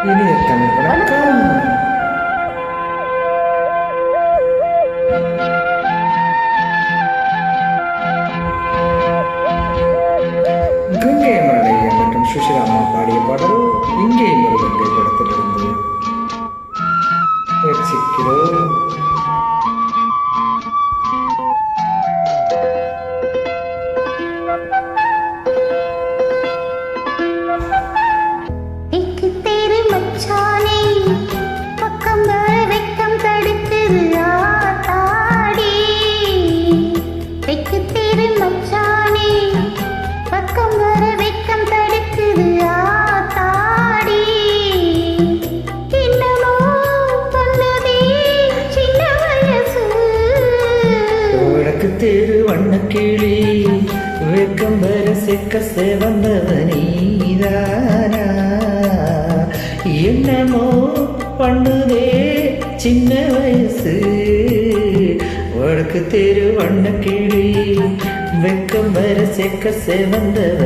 Ini kami berangkat. உனக்கு தெரு வண்ணக்கிளி வெக்கம் வர செக்க செவந்தவ என்னமோ பண்ணுதே சின்ன வயசு. உனக்கு தெரு வண்ணக்கிளி வெக்கம் வர செக்க செவந்தவ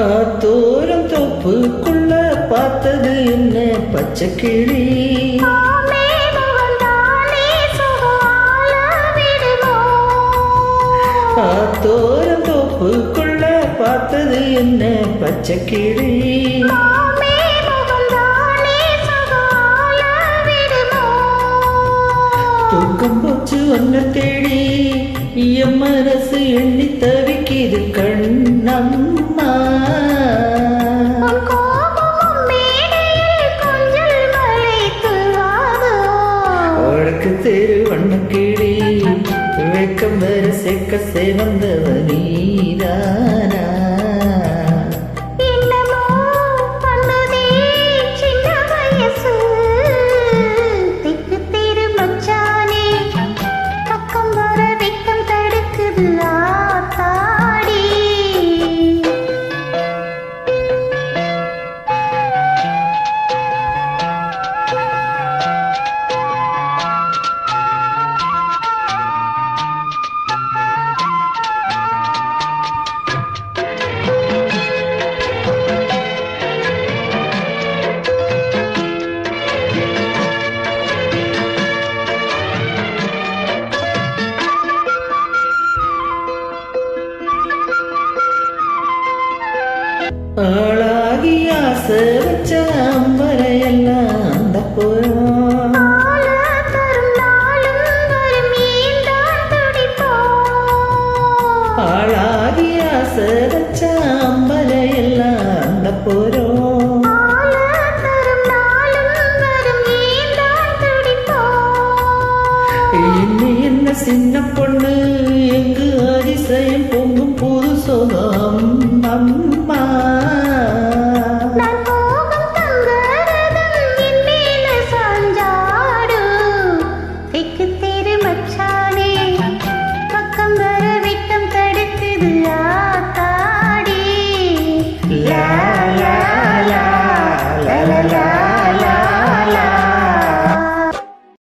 தோரம் தோப்புக்குள்ள பார்த்தது என்ன? பச்சை கிளி. தோரம் தோப்புக்குள்ள பார்த்தது என்ன? பச்சை கிளி. தூக்கம் போச்சு ஒன்ன தேடி. என் மனசு எண்ணி தவிக்கிது கண்ணம்மா. உனக்கு தெரு வண்ண கிளி வெக்கம் வர செக்க சேவந்தவ நீதானா? ஆளாகி ஆசை வச்ச அம்பரையெல்லாம் அந்த போறோம் ஆளாகி ஆசை வச்ச அம்பரையெல்லாம் அந்த போறோம் என்ன என்ன சின்ன பொண்ணு எங்கு அதிசயம் பொங்கும் புது சுகம் அம்மா